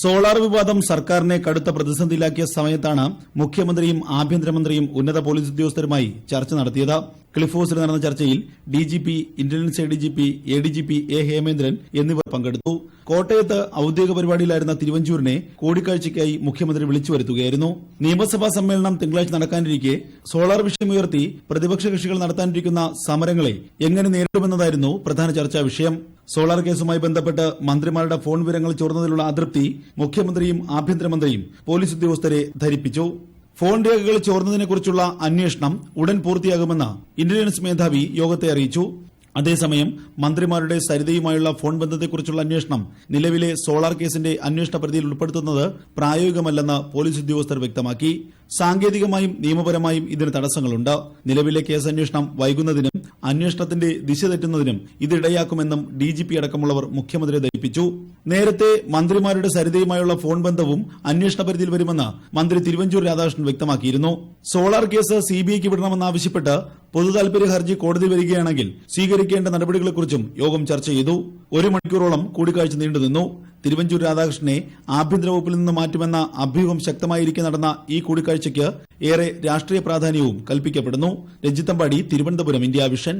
Solar വിവാദം സർക്കാരിനെ കടുത്ത പ്രതിസന്ധിയിലാക്കിയ സമയത്താണ് മുഖ്യമന്ത്രിയും ആഭ്യന്തരമന്ത്രിയും ഉന്നത പോലീസ് ഉദ്യോഗസ്ഥരുമായി ചർച്ച നടത്തിയത്. ക്ലിഫ് ഹൌസിൽ നടന്ന ചർച്ചയിൽ DGP intelligence ADGP ADGP A Hemendran എന്നിവർ പങ്കെടുത്തു. കോട്ടയത്ത് ഔദ്യോഗിക പരിപാടിയിലായിരുന്ന തിരുവഞ്ചൂരിനെ കൂടിക്കാഴ്ചയ്ക്കായി മുഖ്യമന്ത്രി വിളിച്ചു വരുത്തുകയായിരുന്നു. നിയമസഭാ സമ്മേളനം തിങ്കളാഴ്ച നടക്കാനിരിക്കെ സോളാർ വിഷയമുയർത്തി പ്രതിപക്ഷ കക്ഷികൾ നടത്താനിരിക്കുന്ന സമരങ്ങളെ എങ്ങനെ നേരിടുമെന്നതായിരുന്നു പ്രധാന ചർച്ചാ വിഷയം. സോളാർ കേസുമായി ബന്ധപ്പെട്ട് മന്ത്രിമാരുടെ ഫോൺ വിവരങ്ങൾ ചോർന്നതിലുള്ള അതൃപ്തി മുഖ്യമന്ത്രിയും ആഭ്യന്തരമന്ത്രിയും പോലീസ് ഉദ്യോഗസ്ഥരെ ധരിപ്പിച്ചു. ഫോൺ രേഖകൾ ചോർന്നതിനെക്കുറിച്ചുള്ള അന്വേഷണം ഉടൻ പൂർത്തിയാകുമെന്ന് ഇന്റലിജൻസ് മേധാവി യോഗത്തെ അറിയിച്ചു. അതേസമയം മന്ത്രിമാരുടെ സരിതയുമായുള്ള ഫോൺ ബന്ധത്തെക്കുറിച്ചുള്ള അന്വേഷണം നിലവിലെ സോളാർ കേസിന്റെ അന്വേഷണ പരിധിയിൽ ഉൾപ്പെടുത്തുന്നത് പ്രായോഗികമല്ലെന്ന് പോലീസ് ഉദ്യോഗസ്ഥർ വ്യക്തമാക്കി. സാങ്കേതികമായും നിയമപരമായും ഇതിന് തടസ്സങ്ങളുണ്ട്. നിലവിലെ കേസ് അന്വേഷണം വൈകുന്നതിനും അന്വേഷണത്തിന്റെ ദിശ തെറ്റുന്നതിനും ഇതിടയാക്കുമെന്നും ഡിജിപി അടക്കമുള്ളവർ മുഖ്യമന്ത്രിയെ ധരിപ്പിച്ചു. നേരത്തെ മന്ത്രിമാരുടെ സരിതയുമായുള്ള ഫോൺ ബന്ധവും അന്വേഷണ പരിധിയിൽ വരുമെന്ന് മന്ത്രി തിരുവഞ്ചൂർ രാധാകൃഷ്ണൻ വ്യക്തമാക്കിയിരുന്നു. സോളാർ കേസ് സിബിഐക്ക് വിടണമെന്നാവശ്യപ്പെട്ട് പൊതുതാൽപര്യ ഹർജി കോടതി വരികയാണെങ്കിൽ സ്വീകരിക്കേണ്ട നടപടികളെക്കുറിച്ചും യോഗം ചർച്ച ചെയ്തു. ഒരു മണിക്കൂറോളം കൂടിക്കാഴ്ച നീണ്ടുനിന്നു. തിരുവഞ്ചൂർ രാധാകൃഷ്ണനെ ആഭ്യന്തര വകുപ്പിൽ നിന്ന് മാറ്റുമെന്ന അഭ്യൂഹം ശക്തമായിരിക്കെ നടന്ന ഈ കൂടിക്കാഴ്ചയ്ക്ക് ഏറെ രാഷ്ട്രീയ പ്രാധാന്യവും കൽപ്പിക്കപ്പെടുന്നു. Ranjith Ambadi Thiruvananthapuram India vision.